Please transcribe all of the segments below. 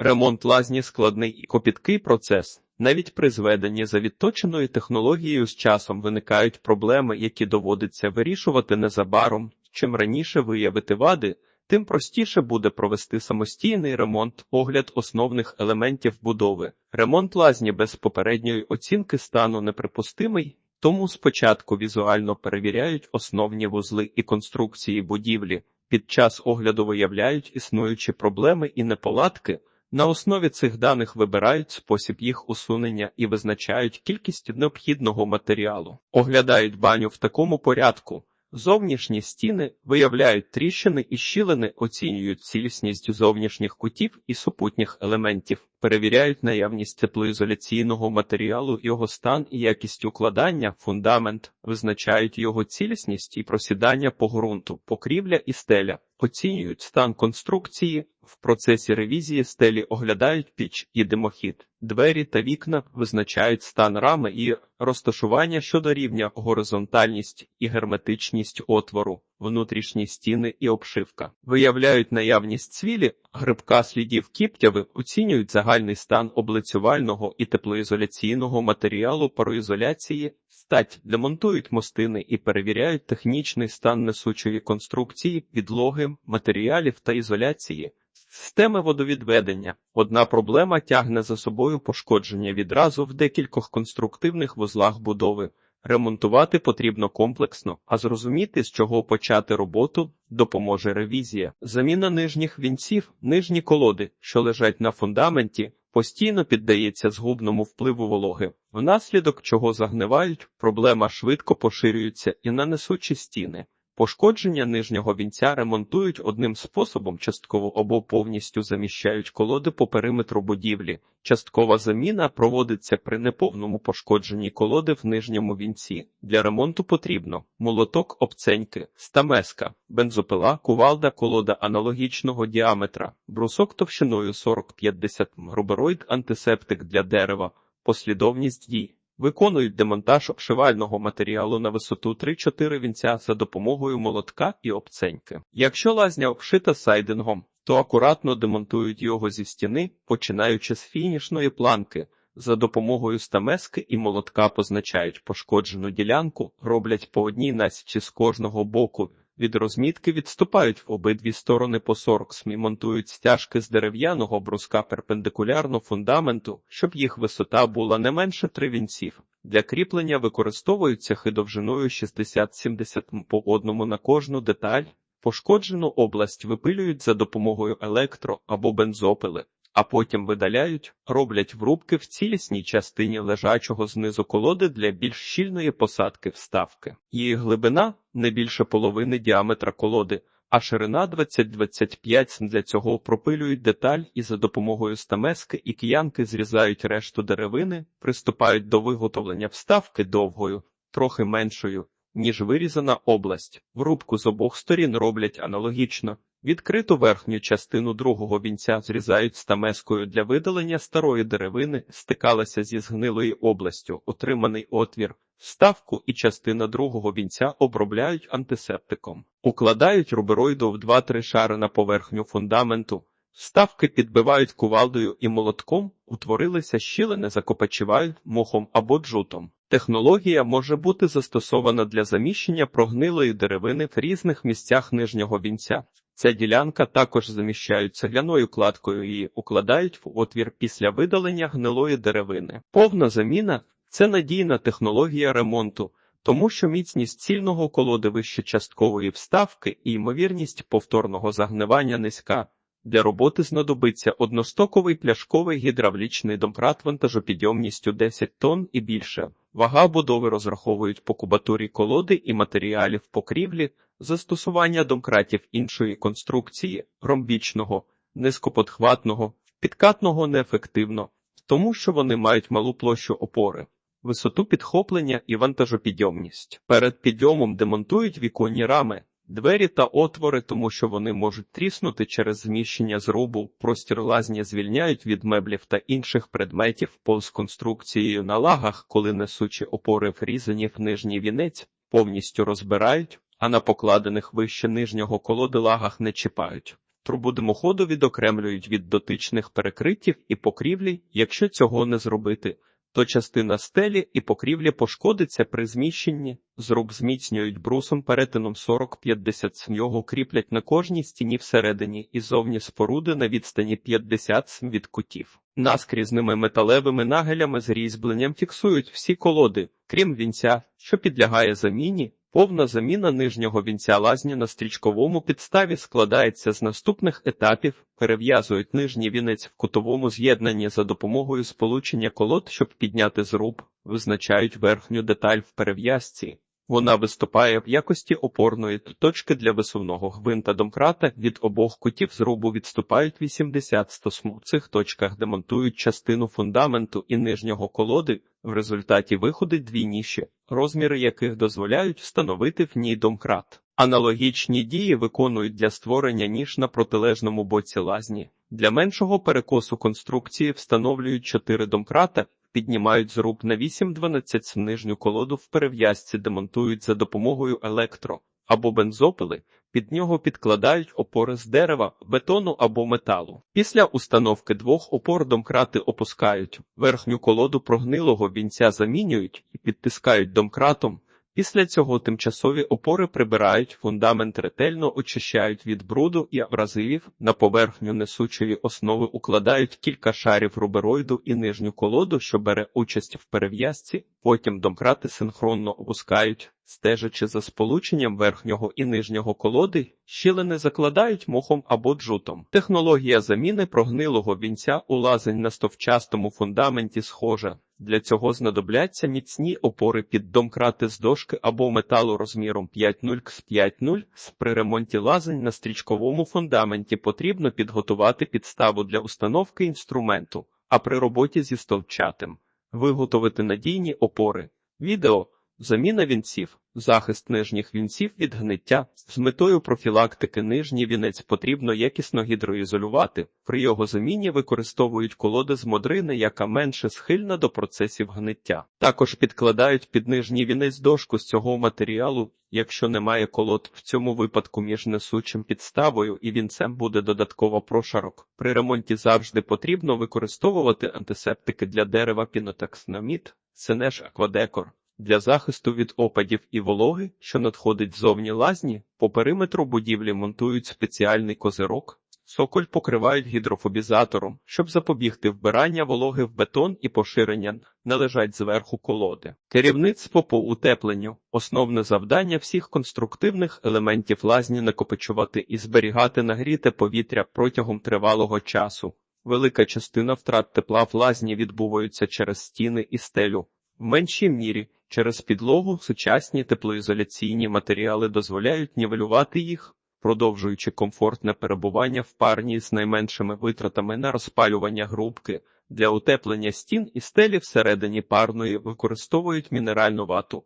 Ремонт лазні складний і копіткий процес. Навіть при зведенні за відточеною технологією з часом виникають проблеми, які доводиться вирішувати незабаром. Чим раніше виявити вади, тим простіше буде провести самостійний ремонт, огляд основних елементів будови. Ремонт лазні без попередньої оцінки стану неприпустимий, тому спочатку візуально перевіряють основні вузли і конструкції будівлі. Під час огляду виявляють існуючі проблеми і неполадки. На основі цих даних вибирають спосіб їх усунення і визначають кількість необхідного матеріалу. Оглядають баню в такому порядку. Зовнішні стіни виявляють тріщини і щілини, оцінюють цілісність зовнішніх кутів і супутніх елементів, перевіряють наявність теплоізоляційного матеріалу, його стан і якість укладання, фундамент, визначають його цілісність і просідання по ґрунту, покрівля і стеля, оцінюють стан конструкції. В процесі ревізії стелі оглядають піч і димохід, двері та вікна визначають стан рами і розташування щодо рівня, горизонтальність і герметичність отвору, внутрішні стіни і обшивка, виявляють наявність цвілі, грибка слідів кіптяви, оцінюють загальний стан облицювального і теплоізоляційного матеріалу пароізоляції, стать, демонтують мостини і перевіряють технічний стан несучої конструкції, підлоги, матеріалів та ізоляції. Системи водовідведення. Одна проблема тягне за собою пошкодження відразу в декількох конструктивних вузлах будови. Ремонтувати потрібно комплексно, а зрозуміти, з чого почати роботу, допоможе ревізія. Заміна нижніх вінців, нижні колоди, що лежать на фундаменті, постійно піддається згубному впливу вологи, внаслідок чого загнивають, проблема швидко поширюється і на несучі стіни. Пошкодження нижнього вінця ремонтують одним способом, частково або повністю заміщають колоди по периметру будівлі. Часткова заміна проводиться при неповному пошкодженні колоди в нижньому вінці. Для ремонту потрібно молоток обценьки, стамеска, бензопила, кувалда, колода аналогічного діаметра, брусок товщиною 40-50 рубероїд, антисептик для дерева, послідовність дій. Виконують демонтаж обшивального матеріалу на висоту 3-4 вінця за допомогою молотка і обценьки. Якщо лазня обшита сайдингом, то акуратно демонтують його зі стіни, починаючи з фінішної планки. За допомогою стамески і молотка позначають пошкоджену ділянку, роблять по одній насічі з кожного боку. Від розмітки відступають в обидві сторони по 40 смі, монтують стяжки з дерев'яного бруска перпендикулярно фундаменту, щоб їх висота була не менше 3 вінців. Для кріплення використовуються хидовжиною 60-70 м по одному на кожну деталь. Пошкоджену область випилюють за допомогою електро або бензопили, а потім видаляють, роблять врубки в цілісній частині лежачого знизу колоди для більш щільної посадки вставки. Її глибина не більше половини діаметра колоди, а ширина 20-25 см. Для цього пропилюють деталь і за допомогою стамески і киянки зрізають решту деревини, приступають до виготовлення вставки довгою, трохи меншою, ніж вирізана область. Врубку з обох сторін роблять аналогічно. Відкриту верхню частину другого вінця зрізають стамескою для видалення старої деревини, стикалася зі згнилою областю, отриманий отвір, вставку і частина другого вінця обробляють антисептиком, укладають рубероїду в 2-3 шари на поверхню фундаменту, вставки підбивають кувалдою і молотком, утворилися щілини, закопачувають мохом або джутом. Технологія може бути застосована для заміщення прогнилої деревини в різних місцях нижнього вінця. Ця ділянка також заміщають цегляною кладкою і укладають в отвір після видалення гнилої деревини. Повна заміна це надійна технологія ремонту, тому що міцність цільного колоди вище часткової вставки і ймовірність повторного загнивання низька. Для роботи знадобиться одностоковий пляшковий гідравлічний домкрат вантажопідйомністю 10 тонн і більше. Вага будови розраховують по кубатурі колоди і матеріалів покрівлі, застосування домкратів іншої конструкції, ромбічного, низькоподхватного, підкатного неефективно, тому що вони мають малу площу опори, висоту підхоплення і вантажопідйомність. Перед підйомом демонтують віконні рами. Двері та отвори, тому що вони можуть тріснути через зміщення зрубу, простір лазні звільняють від меблів та інших предметів з конструкцією на лагах, коли несучі опори врізані в нижній вінець, повністю розбирають, а на покладених вище нижнього колоди лагах не чіпають. Трубу димоходу відокремлюють від дотичних перекриттів і покрівлі. Якщо цього не зробити, то частина стелі і покрівлі пошкодиться при зміщенні. Зруб зміцнюють брусом перетином 40-50 см. Його кріплять на кожній стіні всередині і зовні споруди на відстані 50 см від кутів. Наскрізними металевими нагелями з різьбленням фіксують всі колоди, крім вінця, що підлягає заміні. Повна заміна нижнього вінця лазні на стрічковому підставі складається з наступних етапів: перев'язують нижній вінець в кутовому з'єднанні за допомогою сполучення колод, щоб підняти зруб, визначають верхню деталь в перев'язці. Вона виступає в якості опорної точки для висувного гвинта домкрата. Від обох кутів зрубу відступають 80 см. В цих точках демонтують частину фундаменту і нижнього колоди. В результаті виходить дві ніші, розміри яких дозволяють встановити в ній домкрат. Аналогічні дії виконують для створення ніж на протилежному боці лазні. Для меншого перекосу конструкції встановлюють чотири домкрата, піднімають зруб на 8-12 нижню колоду в перев'язці, демонтують за допомогою електро або бензопили. Під нього підкладають опори з дерева, бетону або металу. Після установки двох опор домкрати опускають, верхню колоду прогнилого вінця замінюють і підтискають домкратом. Після цього тимчасові опори прибирають, фундамент ретельно очищають від бруду і абразивів, на поверхню несучої основи укладають кілька шарів рубероїду і нижню колоду, що бере участь в перев'язці, потім домкрати синхронно опускають, стежачи за сполученням верхнього і нижнього колоди, щілини закладають мохом або джутом. Технологія заміни прогнилого вінця у лазень на стовчастому фундаменті схожа. Для цього знадобляться міцні опори під домкрати з дошки або металу розміром 5,0 кс 5,0. При ремонті лазень на стрічковому фундаменті потрібно підготувати підставу для установки інструменту, а при роботі зі стовчатим виготовити надійні опори. Відео Заміна вінців, захист нижніх вінців від гниття з метою профілактики нижній вінець потрібно якісно гідроізолювати. При його заміні використовують колоди з модрини, яка менше схильна до процесів гниття. Також підкладають під нижній вінець дошку з цього матеріалу. Якщо немає колод, в цьому випадку між несучим підставою і вінцем буде додатково прошарок. При ремонті завжди потрібно використовувати антисептики для дерева пінотакснамід, сенеж аквадекор. Для захисту від опадів і вологи, що надходить ззовні лазні, по периметру будівлі монтують спеціальний козирок. Соколь покривають гідрофобізатором, щоб запобігти вбирання вологи в бетон і поширення належать зверху колоди. Керівництво по утепленню основне завдання всіх конструктивних елементів лазні накопичувати і зберігати нагріте повітря протягом тривалого часу. Велика частина втрат тепла в лазні відбуваються через стіни і стелю. В меншій мірі через підлогу сучасні теплоізоляційні матеріали дозволяють нівелювати їх, продовжуючи комфортне перебування в парні з найменшими витратами на розпалювання грубки. Для утеплення стін і стелі всередині парної використовують мінеральну вату,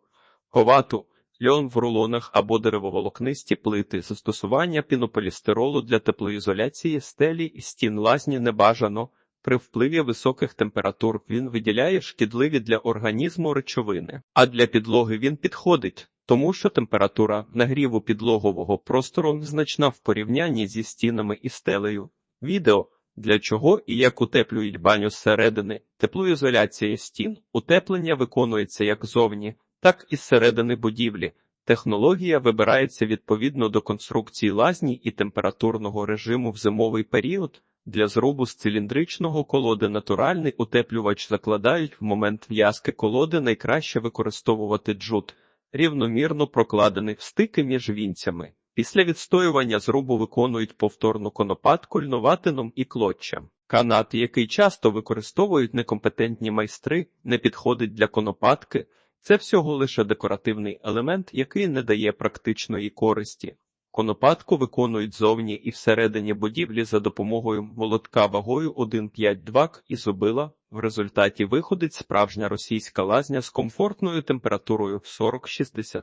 говату, льон в рулонах або деревоволокнисті плити. Застосування пінополістиролу для теплоізоляції стелі і стін лазні не бажано. При впливі високих температур він виділяє шкідливі для організму речовини, а для підлоги він підходить, тому що температура нагріву підлогового простору незначна в порівнянні зі стінами і стелею. Відео для чого і як утеплюють баню зсередини, теплоізоляція стін, утеплення виконується як зовні, так і зсередини будівлі. Технологія вибирається відповідно до конструкції лазні і температурного режиму в зимовий період. Для зрубу з циліндричного колоди натуральний утеплювач закладають в момент в'язки колоди найкраще використовувати джут, рівномірно прокладений в стики між вінцями. Після відстоювання зрубу виконують повторну конопатку льноватином і клотчем. Канат, який часто використовують некомпетентні майстри, не підходить для конопатки. Це всього лише декоративний елемент, який не дає практичної користі. Конопатку виконують зовні і всередині будівлі за допомогою молотка вагою 1,5-2 к і зубила. В результаті виходить справжня російська лазня з комфортною температурою 40-60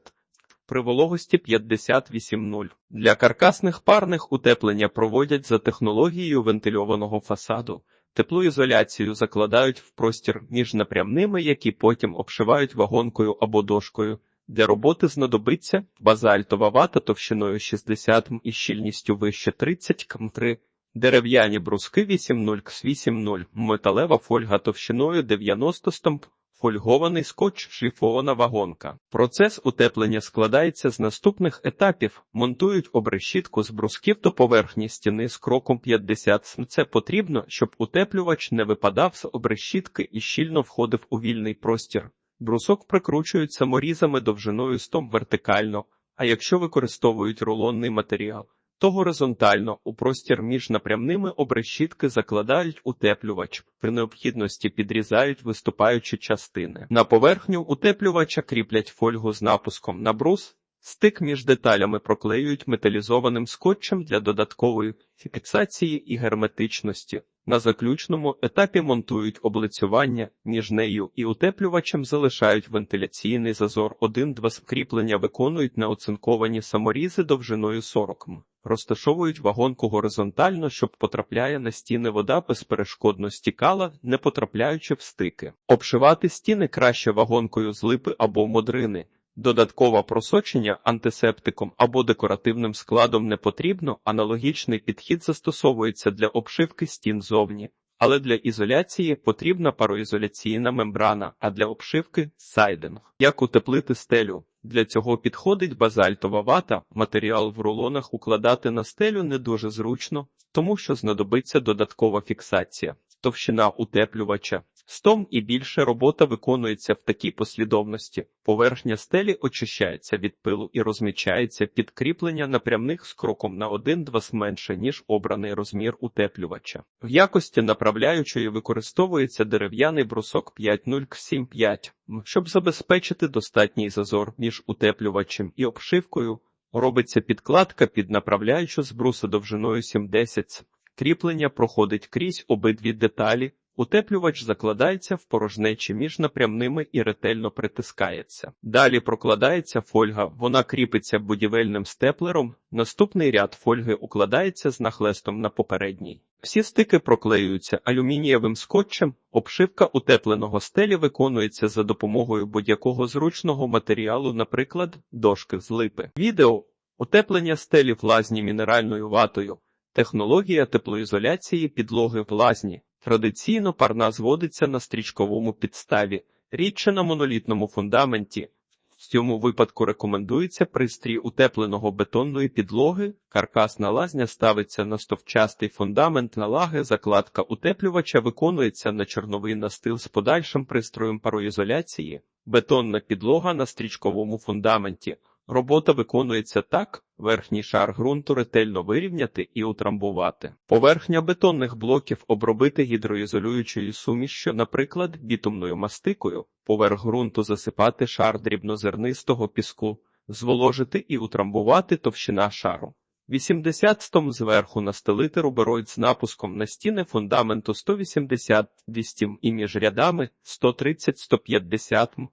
при вологості 58,0. Для каркасних парних утеплення проводять за технологією вентильованого фасаду. Теплоізоляцію закладають в простір між напрямними, які потім обшивають вагонкою або дошкою. Для роботи знадобиться базальтова вата товщиною 60 м і щільністю вище 30 км3, дерев'яні бруски 8.0 кс 8.0, металева фольга товщиною 90 стомп, фольгований скотч, шліфована вагонка. Процес утеплення складається з наступних етапів. Монтують обрешітку з брусків до поверхні стіни з кроком 50 см. Це потрібно, щоб утеплювач не випадав з обрешітки і щільно входив у вільний простір. Брусок прикручують саморізами довжиною стом вертикально, а якщо використовують рулонний матеріал, то горизонтально у простір між напрямними обрешітки закладають утеплювач, при необхідності підрізають виступаючі частини. На поверхню утеплювача кріплять фольгу з напуском на брус, стик між деталями проклеюють металізованим скотчем для додаткової фіксації і герметичності. На заключному етапі монтують облицювання, між нею і утеплювачем залишають вентиляційний зазор 1-2 скріплення виконують неоцинковані саморізи довжиною 40 м. Розташовують вагонку горизонтально, щоб потрапляє на стіни вода безперешкодно стікала, не потрапляючи в стики. Обшивати стіни краще вагонкою з липи або модрини. Додаткове просочення антисептиком або декоративним складом не потрібно, аналогічний підхід застосовується для обшивки стін зовні, але для ізоляції потрібна пароізоляційна мембрана, а для обшивки сайдинг. Як утеплити стелю? Для цього підходить базальтова вата, матеріал в рулонах укладати на стелю не дуже зручно, тому що знадобиться додаткова фіксація, товщина утеплювача. Стом і більше робота виконується в такій послідовності. Поверхня стелі очищається від пилу і розмічається під кріплення напрямних з кроком на 1-2 менше, ніж обраний розмір утеплювача. В якості направляючої використовується дерев'яний брусок 5.0 Щоб забезпечити достатній зазор між утеплювачем і обшивкою, робиться підкладка під направляючу з бруса довжиною 70 см. Кріплення проходить крізь обидві деталі. Утеплювач закладається в порожнечі між напрямними і ретельно притискається. Далі прокладається фольга, вона кріпиться будівельним степлером. Наступний ряд фольги укладається з нахлестом на попередній. Всі стики проклеюються алюмінієвим скотчем, обшивка утепленого стелі виконується за допомогою будь-якого зручного матеріалу, наприклад, дошки з липи. Відео утеплення стелі в лазні мінеральною ватою, технологія теплоізоляції підлоги в лазні. Традиційно парна зводиться на стрічковому підставі, рідше на монолітному фундаменті. В цьому випадку рекомендується пристрій утепленого бетонної підлоги, каркасна лазня ставиться на стовчастий фундамент налаги, закладка утеплювача виконується на чорновий настил з подальшим пристроєм пароізоляції, бетонна підлога на стрічковому фундаменті. Робота виконується так, верхній шар ґрунту ретельно вирівняти і утрамбувати. Поверхня бетонних блоків обробити гідроізолюючою сумішшю, наприклад, бітумною мастикою, поверх ґрунту засипати шар дрібнозернистого піску, зволожити і утрамбувати товщина шару. 80 стом зверху настелити рубероїд з напуском на стіни фундаменту 180 200 і між рядами 130-150 м.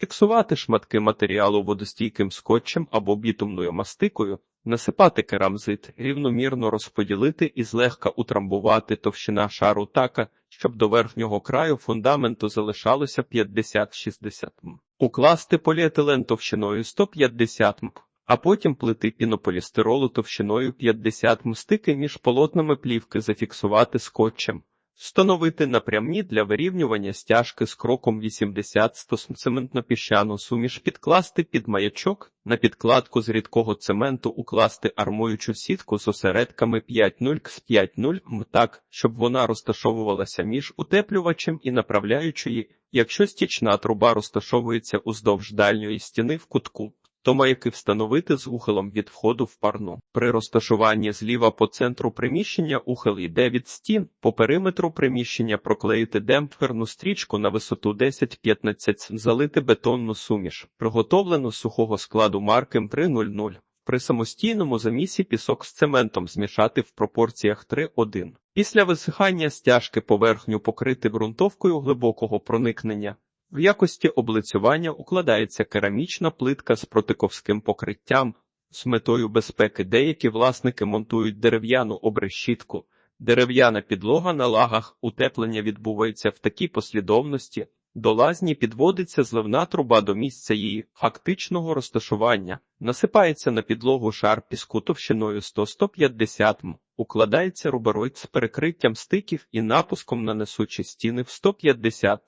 Фіксувати шматки матеріалу водостійким скотчем або бітумною мастикою, насипати керамзит, рівномірно розподілити і злегка утрамбувати товщина шару така, щоб до верхнього краю фундаменту залишалося 50-60 м. Укласти поліетилен товщиною 150 м, а потім плити пінополістиролу товщиною 50 м стики між полотнами плівки зафіксувати скотчем. Встановити напрямні для вирівнювання стяжки з кроком 80 цементно піщану суміш підкласти під маячок, на підкладку з рідкого цементу укласти армуючу сітку з осередками 5.0 кс 5.0 м так, щоб вона розташовувалася між утеплювачем і направляючої, якщо стічна труба розташовується уздовж дальньої стіни в кутку то маяки встановити з ухилом від входу в парну. При розташуванні зліва по центру приміщення ухил йде від стін, по периметру приміщення проклеїти демпферну стрічку на висоту 10-15 залити бетонну суміш, приготовлену сухого складу маркем 3.00. При самостійному замісі пісок з цементом змішати в пропорціях 3-1. Після висихання стяжки поверхню покрити ґрунтовкою глибокого проникнення. В якості облицювання укладається керамічна плитка з протиковським покриттям. З метою безпеки деякі власники монтують дерев'яну обрешітку. Дерев'яна підлога на лагах утеплення відбувається в такій послідовності. До лазні підводиться зливна труба до місця її фактичного розташування, насипається на підлогу шар піску товщиною 100-150 м, укладається рубероїд з перекриттям стиків і напуском на несучі стіни в 150-200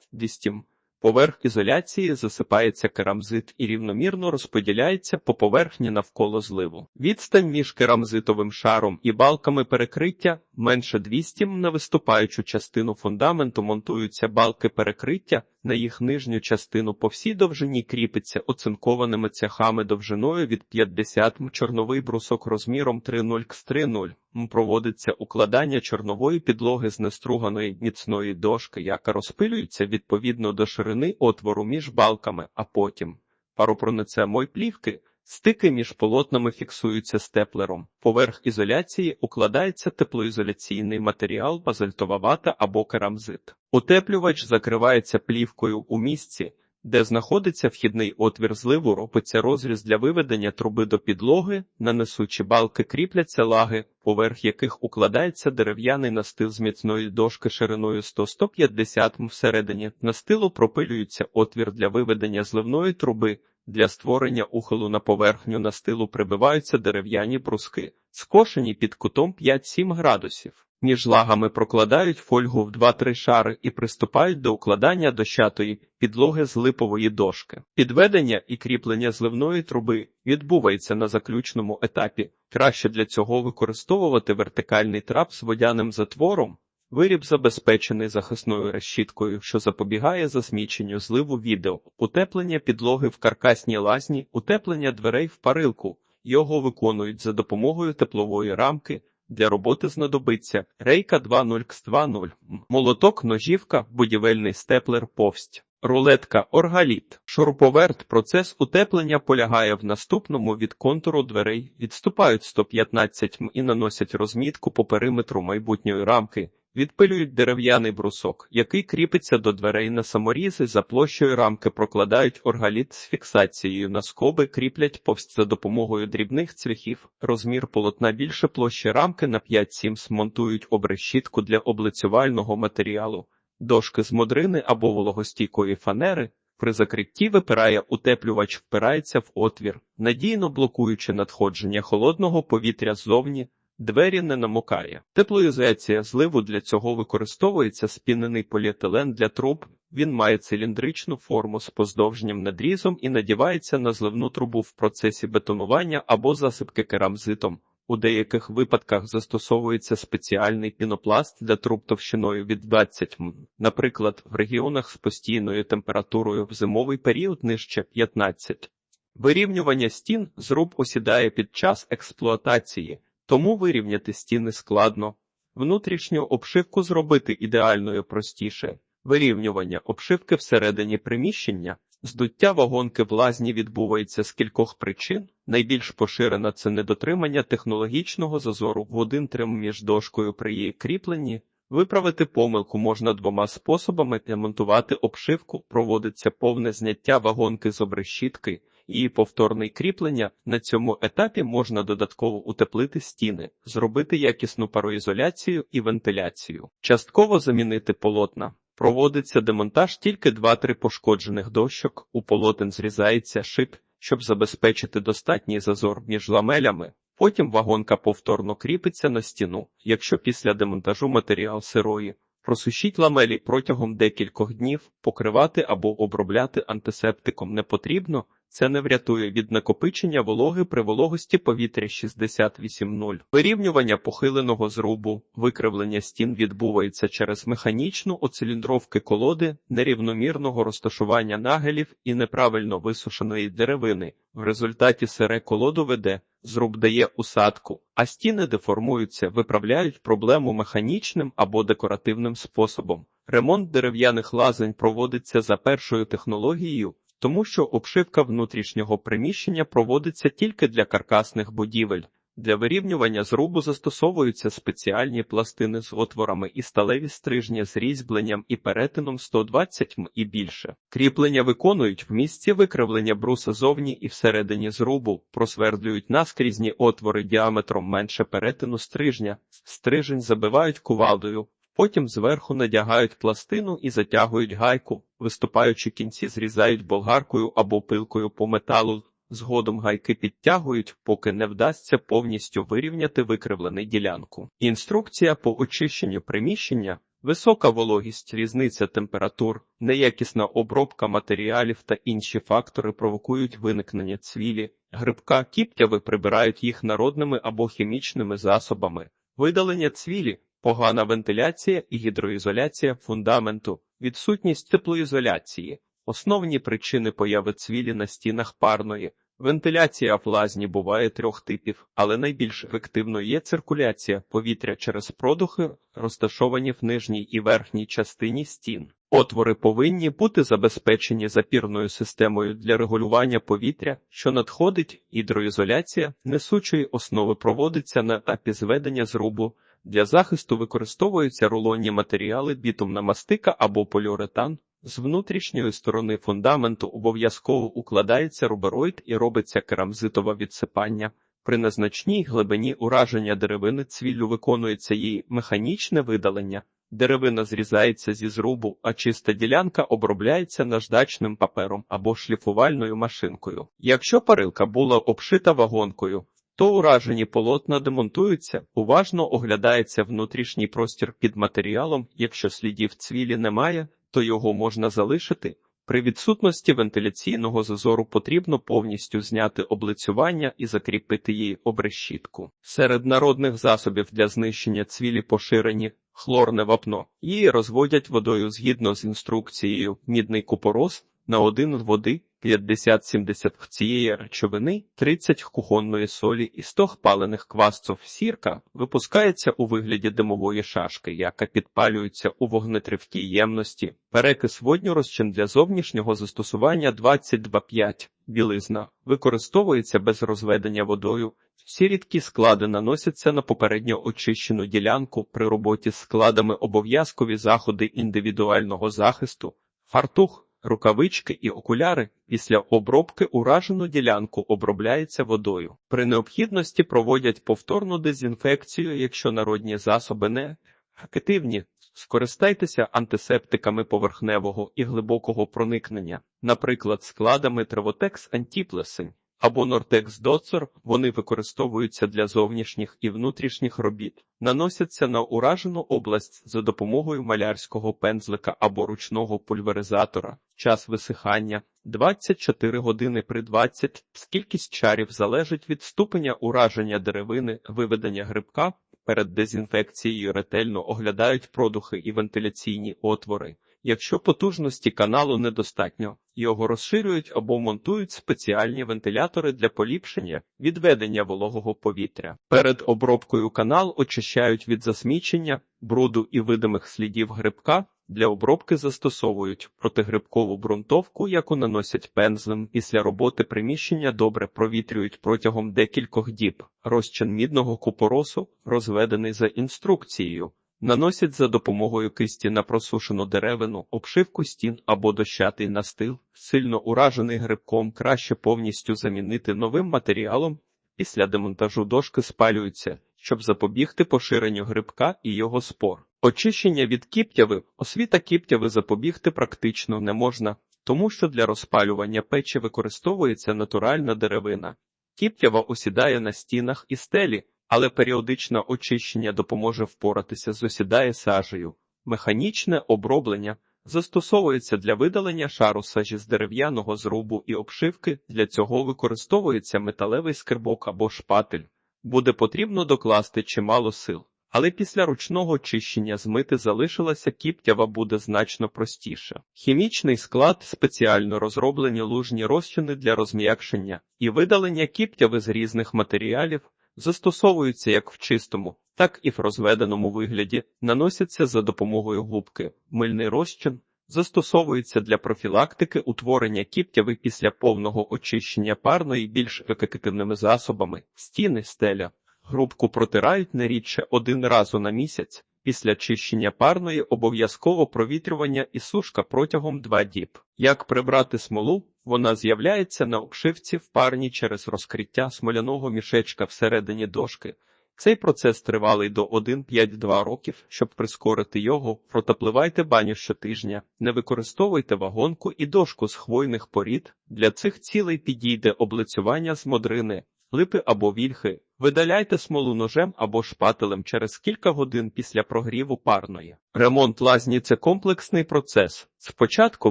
м. Поверх ізоляції засипається керамзит і рівномірно розподіляється по поверхні навколо зливу. Відстань між керамзитовим шаром і балками перекриття менше 200 м. На виступаючу частину фундаменту монтуються балки перекриття, на їх нижню частину по всій довжині кріпиться оцинкованими цяхами довжиною від 50 м. Чорновий брусок розміром 3,0 к 3,0 м. Проводиться укладання чорнової підлоги з неструганої міцної дошки, яка розпилюється відповідно до ширини отвору між балками, а потім паропроницемої плівки. Стики між полотнами фіксуються степлером. Поверх ізоляції укладається теплоізоляційний матеріал, базальтова вата або керамзит. Утеплювач закривається плівкою у місці, де знаходиться вхідний отвір зливу, робиться розріз для виведення труби до підлоги, на несучі балки кріпляться лаги, поверх яких укладається дерев'яний настил з міцної дошки шириною 100-150 м. Всередині настилу пропилюється отвір для виведення зливної труби. Для створення ухилу на поверхню настилу прибиваються дерев'яні бруски, скошені під кутом 5-7 градусів. Між лагами прокладають фольгу в 2-3 шари і приступають до укладання дощатої підлоги з липової дошки. Підведення і кріплення зливної труби відбувається на заключному етапі. Краще для цього використовувати вертикальний трап з водяним затвором. Виріб забезпечений захисною решіткою, що запобігає засміченню зливу відео, утеплення підлоги в каркасній лазні, утеплення дверей в парилку. Його виконують за допомогою теплової рамки. Для роботи знадобиться рейка 2.0 молоток, ножівка, будівельний степлер, повсть. Рулетка, оргаліт, шуруповерт. Процес утеплення полягає в наступному від контуру дверей, відступають 115 м і наносять розмітку по периметру майбутньої рамки. Відпилюють дерев'яний брусок, який кріпиться до дверей на саморізи, за площею рамки прокладають оргаліт з фіксацією на скоби, кріплять повсть за допомогою дрібних цвяхів. Розмір полотна більше площі рамки на 5-7 смонтують обрешітку для облицювального матеріалу, дошки з модрини або вологостійкої фанери. При закритті випирає утеплювач, впирається в отвір, надійно блокуючи надходження холодного повітря ззовні. Двері не намокає. Теплоізоляція зливу для цього використовується спінений поліетилен для труб. Він має циліндричну форму з поздовжнім надрізом і надівається на зливну трубу в процесі бетонування або засипки керамзитом. У деяких випадках застосовується спеціальний пінопласт для труб товщиною від 20 м. Наприклад, в регіонах з постійною температурою в зимовий період нижче 15. Вирівнювання стін зруб осідає під час експлуатації. Тому вирівняти стіни складно. Внутрішню обшивку зробити ідеальною простіше. Вирівнювання обшивки всередині приміщення, здуття вагонки в лазні відбувається з кількох причин. Найбільш поширена це недотримання технологічного зазору в один трим між дошкою при її кріпленні. Виправити помилку можна двома способами демонтувати обшивку, проводиться повне зняття вагонки з обрешітки і повторне кріплення. На цьому етапі можна додатково утеплити стіни, зробити якісну пароізоляцію і вентиляцію, частково замінити полотна. Проводиться демонтаж тільки 2-3 пошкоджених дощок, у полотен зрізається шип, щоб забезпечити достатній зазор між ламелями. Потім вагонка повторно кріпиться на стіну, якщо після демонтажу матеріал сирої. Просушіть ламелі протягом декількох днів, покривати або обробляти антисептиком не потрібно, це не врятує від накопичення вологи при вологості повітря 68,0. Вирівнювання похиленого зрубу, викривлення стін відбувається через механічну оциліндровки колоди, нерівномірного розташування нагелів і неправильно висушеної деревини. В результаті сире колоду веде, зруб дає усадку, а стіни деформуються, виправляють проблему механічним або декоративним способом. Ремонт дерев'яних лазень проводиться за першою технологією тому що обшивка внутрішнього приміщення проводиться тільки для каркасних будівель. Для вирівнювання зрубу застосовуються спеціальні пластини з отворами і сталеві стрижні з різьбленням і перетином 120 м і більше. Кріплення виконують в місці викривлення бруса зовні і всередині зрубу, просвердлюють наскрізні отвори діаметром менше перетину стрижня, стрижень забивають кувалдою, Потім зверху надягають пластину і затягують гайку, виступаючі кінці зрізають болгаркою або пилкою по металу. Згодом гайки підтягують, поки не вдасться повністю вирівняти викривлену ділянку. Інструкція по очищенню приміщення, висока вологість, різниця температур, неякісна обробка матеріалів та інші фактори провокують виникнення цвілі, грибка, кіптяви прибирають їх народними або хімічними засобами, видалення цвілі, погана вентиляція і гідроізоляція фундаменту, відсутність теплоізоляції. Основні причини появи цвілі на стінах парної. Вентиляція в лазні буває трьох типів, але найбільш ефективною є циркуляція повітря через продухи, розташовані в нижній і верхній частині стін. Отвори повинні бути забезпечені запірною системою для регулювання повітря, що надходить, гідроізоляція несучої основи проводиться на етапі зведення зрубу. Для захисту використовуються рулонні матеріали, бітумна мастика або поліуретан. З внутрішньої сторони фундаменту обов'язково укладається рубероїд і робиться керамзитове відсипання. При незначній глибині ураження деревини цвіллю виконується її механічне видалення. Деревина зрізається зі зрубу, а чиста ділянка обробляється наждачним папером або шліфувальною машинкою. Якщо парилка була обшита вагонкою, то уражені полотна демонтуються, уважно оглядається внутрішній простір під матеріалом, якщо слідів цвілі немає, то його можна залишити. При відсутності вентиляційного зазору потрібно повністю зняти облицювання і закріпити її обрешітку. Серед народних засобів для знищення цвілі поширені хлорне вапно. Її розводять водою згідно з інструкцією мідний купорос на один води 50-70 цієї речовини, 30 кухонної солі і 100 палених квасців сірка випускається у вигляді димової шашки, яка підпалюється у вогнетривкій ємності. Перекис водню розчин для зовнішнього застосування 22,5. Білизна використовується без розведення водою. Всі рідкі склади наносяться на попередньо очищену ділянку при роботі з складами обов'язкові заходи індивідуального захисту, фартух рукавички і окуляри після обробки уражену ділянку обробляється водою. При необхідності проводять повторну дезінфекцію, якщо народні засоби не активні. Скористайтеся антисептиками поверхневого і глибокого проникнення, наприклад, складами Травотекс Антіплесень або Нортекс Доцор, вони використовуються для зовнішніх і внутрішніх робіт, наносяться на уражену область за допомогою малярського пензлика або ручного пульверизатора. Час висихання 24 години при 20. Кількість чарів залежить від ступеня ураження деревини, виведення грибка. Перед дезінфекцією ретельно оглядають продухи і вентиляційні отвори. Якщо потужності каналу недостатньо, його розширюють або монтують спеціальні вентилятори для поліпшення відведення вологого повітря. Перед обробкою канал очищають від засмічення, бруду і видимих слідів грибка. Для обробки застосовують протигрибкову ґрунтовку, яку наносять пензлем. Після роботи приміщення добре провітрюють протягом декількох діб. Розчин мідного купоросу, розведений за інструкцією. Наносять за допомогою кисті на просушену деревину, обшивку стін або дощатий настил, сильно уражений грибком краще повністю замінити новим матеріалом. Після демонтажу дошки спалюються, щоб запобігти поширенню грибка і його спор. Очищення від кіптяви, освіта кіптяви запобігти практично не можна, тому що для розпалювання печі використовується натуральна деревина. Кіптява осідає на стінах і стелі але періодичне очищення допоможе впоратися з осідає сажею. Механічне оброблення застосовується для видалення шару сажі з дерев'яного зрубу і обшивки. Для цього використовується металевий скрибок або шпатель. Буде потрібно докласти чимало сил. Але після ручного очищення змити залишилася кіптява буде значно простіше. Хімічний склад спеціально розроблені лужні розчини для розм'якшення і видалення кіптяви з різних матеріалів, застосовуються як в чистому, так і в розведеному вигляді, наносяться за допомогою губки. Мильний розчин застосовується для профілактики утворення кіптяви після повного очищення парної більш ефективними засобами, стіни, стеля. Грубку протирають не рідше один разу на місяць. Після чищення парної обов'язково провітрювання і сушка протягом два діб. Як прибрати смолу, вона з'являється на обшивці в парні через розкриття смоляного мішечка всередині дошки. Цей процес тривалий до 1-5-2 років. Щоб прискорити його, протапливайте баню щотижня, не використовуйте вагонку і дошку з хвойних порід. Для цих цілей підійде облицювання з модрини, липи або вільхи. Видаляйте смолу ножем або шпателем через кілька годин після прогріву парної. Ремонт лазні це комплексний процес. Спочатку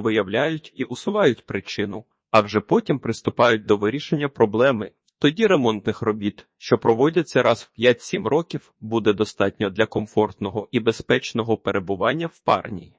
виявляють і усувають причину, а вже потім приступають до вирішення проблеми. Тоді ремонтних робіт, що проводяться раз в 5-7 років, буде достатньо для комфортного і безпечного перебування в парній.